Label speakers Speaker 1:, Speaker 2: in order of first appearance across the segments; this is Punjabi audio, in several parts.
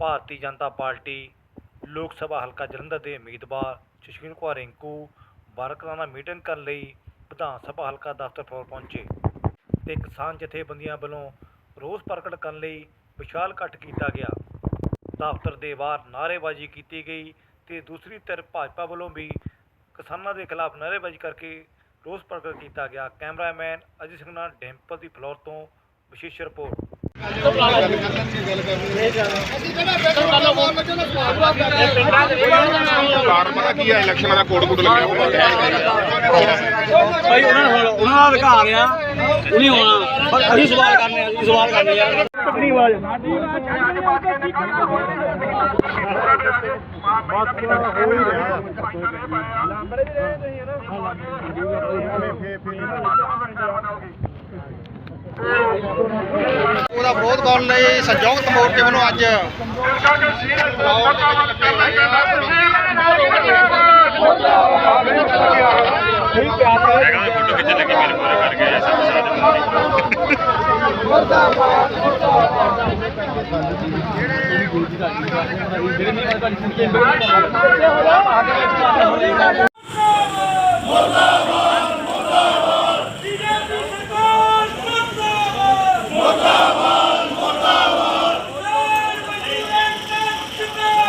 Speaker 1: ਭਾਰਤੀ ਜਨਤਾ ਪਾਰਟੀ, ਲੋਕ ਸਭਾ ਹਲਕਾ ਜਲੰਧਰ ਦੇ ਉਮੀਦਵਾਰ ਸੁਸ਼ੀਲ ਕੁਮਾਰ ਰਿੰਕੂ ਵਰਕਰਾਂ ਨਾਲ ਮੀਟਿੰਗ ਕਰਨ ਲਈ ਵਿਧਾਨ ਸਭਾ ਹਲਕਾ ਦਫ਼ਤਰ ਫਲੋਰ ਪਹੁੰਚੇ ਤੇ ਕਿਸਾਨ ਜਥੇਬੰਦੀਆਂ ਵੱਲੋਂ ਰੋਸ ਪ੍ਰਗਟ ਕਰਨ ਲਈ ਵਿਸ਼ਾਲ ਇਕੱਠ ਕੀਤਾ ਗਿਆ। ਦਫ਼ਤਰ ਦੇ ਬਾਹਰ ਨਾਅਰੇਬਾਜ਼ੀ ਕੀਤੀ ਗਈ ਤੇ ਦੂਸਰੀ ਧਿਰ ਭਾਜਪਾ ਵੱਲੋਂ ਵੀ ਕਿਸਾਨਾਂ ਦੇ ਖਿਲਾਫ ਨਾਅਰੇਬਾਜ਼ੀ ਕਰਕੇ ਰੋਸ ਪ੍ਰਗਟ ਕੀਤਾ ਗਿਆ। ਕੈਮਰਾਮੈਨ ਅਜੇ ਸਿੰਘ ਨਾਲ ਡੈਂਪਲ ਦੀ ਫਲੋਰ ਤੋਂ ਵਿਸ਼ੇਸ਼ ਰਿਪੋਰਟ।
Speaker 2: ਕਾਰਨ ਪਤਾ ਕੀ ਹੈ ਇਲੈਕਸ਼ਨਾਂ ਦਾ ਕੋਡ ਕੋਡ ਲੱਗਿਆ ਹੋਇਆ
Speaker 3: ਭਾਈ ਉਹਨਾਂ ਨੂੰ ਉਹਨਾਂ ਦਾ ਅਧਿਕਾਰ ਆ। ਨਹੀਂ ਹੋਣਾ। ਪਰ ਅਸੀਂ ਸਵਾਲ ਕਰਨੇ ਆ ਸਵਾਲ ਕਰਨੇ ਆ। ਤਕੜੀ ਆਵਾਜ਼
Speaker 4: ਉਹਦਾ ਵਿਰੋਧ ਕਰਨ ਲਈ ਸੰਯੁਕਤ ਮੋਰਚੇ ਵੱਲੋਂ ਅੱਜ ਫਲੋਰ ਦੇ ਵਿੱਚ ਲੱਗੇ ਹੋਏ ਆ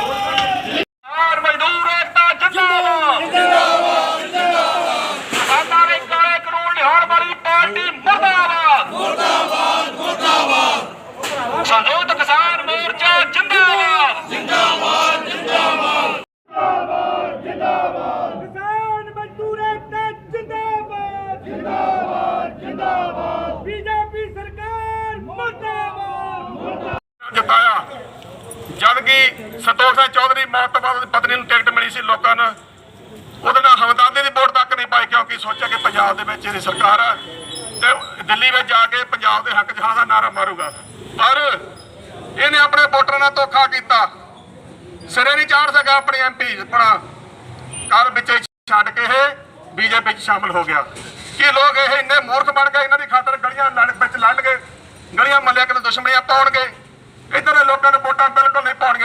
Speaker 5: ਕਿਸਾਨ ਮਜ਼ਦੂਰ ਏਕਤਾ ਜਿੰਦਾਬਾਦ ਜਿੰਦਾਬਾਦ ਜਿੰਦਾਬਾਦ ਕਿਸਾਨਾਂ ਦੇ ਕਾਲੇ ਕਾਨੂੰਨ ਲਿਆਉਣ ਵਾਲੀ ਪਾਰਟੀ ਮੁਰਦਾਬਾਦ ਮੁਰਦਾਬਾਦ ਮੁਰਦਾਬਾਦ ਸੰਯੁਕਤ ਕਿਸਾਨ ਮੋਰਚਾ ਜਿੰਦਾਬਾਦ ਜਿੰਦਾਬਾਦ ਜਿੰਦਾਬਾਦ
Speaker 6: ਕਿਸਾਨ ਮਜ਼ਦੂਰ ਏਕਤਾ ਜਿੰਦਾਬਾਦ ਜਿੰਦਾਬਾਦ ਜਿੰਦਾਬਾਦ ਬੀਜੇਪੀ ਸਰਕਾਰ ਮੁਰਦਾਬਾਦ
Speaker 2: ਜਿਤਾਇਆ ਜਦ ਕਿ ਸਿੰਘ ਚੌਧਰੀ ਮੌਤ ਤੋਂ ਬਾਅਦ ਪਤਨੀ ਨੂੰ ਟਿਕਟ ਮਿਲੀ ਸੀ ਲੋਕਾਂ ਨੂੰ ਉਹਦੇ ਨਾਲ ਹਮਦਰਦੀ ਦੀ ਵੋਟ ਤੱਕ ਨਹੀਂ ਪਾਈ, ਕਿਉਂਕਿ ਸੋਚਿਆ ਕਿ ਪੰਜਾਬ ਦੇ ਵਿੱਚ ਇਹਦੀ ਸਰਕਾਰ ਹੈ ਤੇ ਦਿੱਲੀ ਵਿੱਚ ਜਾ ਕੇ ਪੰਜਾਬ ਦੇ ਹੱਕ 'ਚ ਦਾ ਨਾਰਾ ਮਾਰੂਗਾ। ਪਰ ਇਹਨੇ ਆਪਣੇ ਵੋਟਰਾਂ ਨਾਲ ਧੋਖਾ ਕੀਤਾ। ਸਿਰੇ ਨਹੀਂ ਚਾੜ ਸਕਿਆ ਆਪਣੀ ਐਮਪੀ ਆਪਣਾ ਕੱਲ ਵਿੱਚ ਛੱਡ ਕੇ ਇਹ ਬੀਜੇਪੀ 'ਚ ਸ਼ਾਮਲ ਹੋ ਗਿਆ। ਕਿ ਲੋਕ ਇਹ ਇੰਨੇ ਮੂਰਖ ਬਣ ਗਏ, ਇਹਨਾਂ ਦੀ ਖਾਤਰ ਗਲੀਆਂ ਲੜ ਵਿੱਚ ਲੜ ਗਏ, ਗਲੀਆਂ ਮੱਲਿਆ ਕੇ ਦੁਸ਼ਮਣੀਆਂ ਪਾਉਣਗੇ। ਇੱਧਰ ਲੋਕਾਂ ਨੇ ਵੋਟਾਂ ਬਿਲਕੁਲ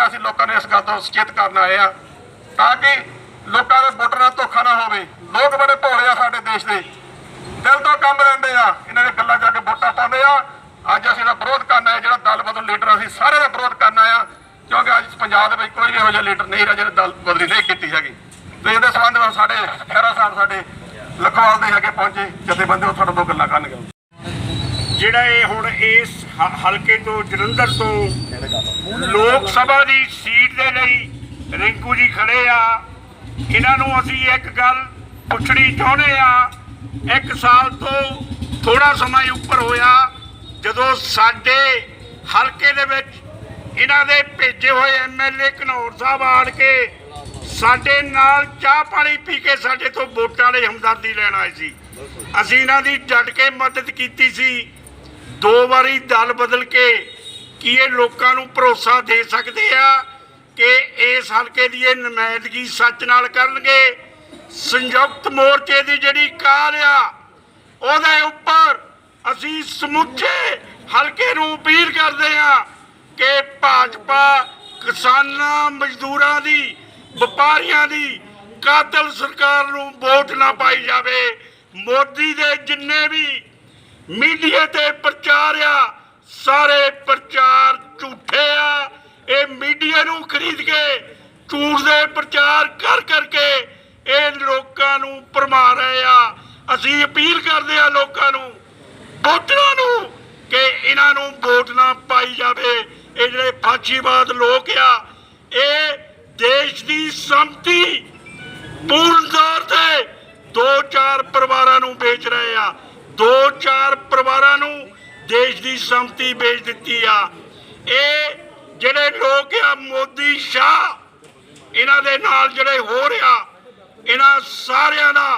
Speaker 2: ਨਹੀਂ ਅਸੀਂ ਲੋਕਾਂ ਨੇ ਇਸ ਗੱਲ ਤੋਂ ਸੁਚੇਤ ਕਰਨ ਆਏ ਆ, ਤਾਂ ਕਿ ਲੋਕਾਂ ਦੇ ਵੋਟਰਾਂ ਨਾਲ ਧੋਖਾ ਨਾ ਹੋਵੇ। ਲੋਕ ਬੜੇ ਭੋਲੇ ਆ ਸਾਡੇ ਦੇਸ਼ ਦੇ। ਦਿਲ ਤੋਂ ਕੰਮ ਲੈਂਦੇ ਆ। ਇਹਨਾਂ ਦੇ ਗੱਲਾਂ ਜਾ ਕੇ ਵੋਟਾਂ ਪਾਉਂਦੇ ਆ। ਅੱਜ ਅਸੀਂ ਦਾ ਵਿਰੋਧ ਕਰਨ ਆਏ ਜਿਹੜਾ ਦਲ ਬਦਲ ਲੀਡਰ ਅਸੀਂ ਸਾਰੇ ਦਾ ਵਿਰੋਧ ਕਰਨ ਆਇਆ ਕਿਉਂਕਿ ਅੱਜ ਪੰਜਾਬ ਦੇ ਵਿੱਚ ਕੋਈ ਵੀ ਇਹੋ ਜਿਹਾ ਲੀਡਰ ਨਹੀਂ ਰਿਹਾ ਜਿਹਨੇ ਦਲ ਬਦਲੀ ਨਹੀਂ ਕੀਤੀ ਹੈਗੀ। ਤੇ ਇਹਦੇ ਸੰਬੰਧ ਵਿੱਚ ਸਾਡੇ ਖਹਿਰਾ ਸਾਹਿਬ, ਸਾਡੇ ਲਖਵਾਲ ਦੇ ਹੈਗੇ ਪਹੁੰਚੇ। ਜਥੇਬੰਦੀ ਉਹ ਤੁਹਾਡੇ ਤੋਂ ਗੱਲਾਂ ਕਰਨਗੇ।
Speaker 5: ਜਿਹੜਾ ਇਹ ਹੁਣ ਇਸ ਹਲਕੇ ਤੋਂ ਜਲੰਧਰ ਤੋਂ ਲੋਕ ਸਭਾ ਦੀ ਸੀਟ ਦੇ ਲਈ ਰਿੰਕੂ ਜੀ ਖੜੇ ਆ। ਇਹਨਾਂ ਨੂੰ ਅਸੀਂ ਇੱਕ ਗੱਲ ਪੁੱਛਣੀ ਚਾਹੁੰਦੇ ਆ। ਇੱਕ ਸਾਲ ਤੋਂ ਥੋੜਾ ਸਮਾਂ ਉੱਪਰ ਹੋਇਆ, ਜਦੋਂ ਸਾਡੇ ਹਲਕੇ ਦੇ ਵਿੱਚ ਇਹਨਾਂ ਦੇ ਭੇਜੇ ਹੋਏ ਐਮਐਲਏ ਘਨੌਰ ਸਾਹਿਬ ਆੜ ਕੇ ਸਾਡੇ ਨਾਲ ਚਾਹ ਪਾਣੀ ਪੀ ਕੇ ਸਾਡੇ ਤੋਂ ਵੋਟਾਂ ਲਈ ਹਮਦਰਦੀ ਲੈਣ ਆਏ ਸੀ। ਅਸੀਂ ਇਹਨਾਂ ਦੀ ਡਟ ਕੇ ਮਦਦ ਕੀਤੀ ਸੀ। ਦੋ ਵਾਰੀ ਦਲ ਬਦਲ ਕੇ ਕੀ ਇਹ ਲੋਕਾਂ ਨੂੰ ਭਰੋਸਾ ਦੇ ਸਕਦੇ ਆ ਕਿ ਇਸ ਹਲਕੇ ਦੀ ਇਹ ਨੁਮਾਇੰਦਗੀ ਸੱਚ ਨਾਲ ਕਰਨਗੇ? ਸੰਯੁਕਤ ਮੋਰਚੇ ਦੀ ਜਿਹੜੀ ਕਾਲ ਆ, ਉਹਦੇ ਉੱਪਰ ਅਸੀਂ ਸਮੁੱਚੇ ਹਲਕੇ ਨੂੰ ਅਪੀਲ ਕਰਦੇ ਆ ਕਿ ਭਾਜਪਾ ਕਿਸਾਨਾਂ, ਮਜ਼ਦੂਰਾਂ ਦੀ, ਵਪਾਰੀਆਂ ਦੀ ਕਾਤਲ ਸਰਕਾਰ ਨੂੰ ਵੋਟ ਨਾ ਪਾਈ ਜਾਵੇ। ਮੋਦੀ ਦੇ ਜਿੰਨੇ ਵੀ ਮੀਡੀਆ ਤੇ ਪ੍ਰਚਾਰ ਆ, ਸਾਰੇ ਪ੍ਰਚਾਰ ਇਹ ਮੀਡੀਆ ਨੂੰ ਖਰੀਦ ਕੇ ਝੂਠ ਦੇ ਪ੍ਰਚਾਰ ਕਰ ਕਰਕੇ ਇਹ ਲੋਕਾਂ ਨੂੰ ਭਰਮਾ ਰਹੇ ਆ। ਅਸੀਂ ਅਪੀਲ ਕਰਦੇ ਆ ਲੋਕਾਂ ਨੂੰ, ਵੋਟਰਾਂ ਨੂੰ, ਕਿ ਇਹਨਾਂ ਨੂੰ ਵੋਟ ਨਾ ਪਾਈ ਜਾਵੇ। ਇਹ ਜਿਹੜੇ ਫਾਸ਼ੀਵਾਦ ਲੋਕ ਆ, ਇਹ ਦੇਸ਼ ਦੀ ਸੰਮਤੀ ਪੂਰਨ ਤੌਰ ਤੇ ਦੋ ਚਾਰ ਪਰਿਵਾਰਾਂ ਨੂੰ ਵੇਚ ਰਹੇ ਆ। ਦੋ ਚਾਰ ਪਰਿਵਾਰਾਂ ਨੂੰ ਦੇਸ਼ ਦੀ ਸੰਮਤੀ ਵੇਚ ਦਿੱਤੀ ਆ। ਇਹ ਜਿਹੜੇ ਲੋਕ ਆ, ਮੋਦੀ ਸ਼ਾਹ, ਇਹਨਾਂ ਦੇ ਨਾਲ ਜਿਹੜੇ ਹੋ ਰਿਹਾ ਇਹਨਾਂ ਸਾਰਿਆਂ ਦਾ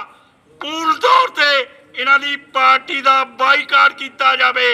Speaker 5: ਪੂਰਨ ਤੌਰ ਤੇ ਇਹਨਾਂ ਦੀ ਪਾਰਟੀ ਦਾ ਬਾਈਕਾਟ ਕੀਤਾ ਜਾਵੇ।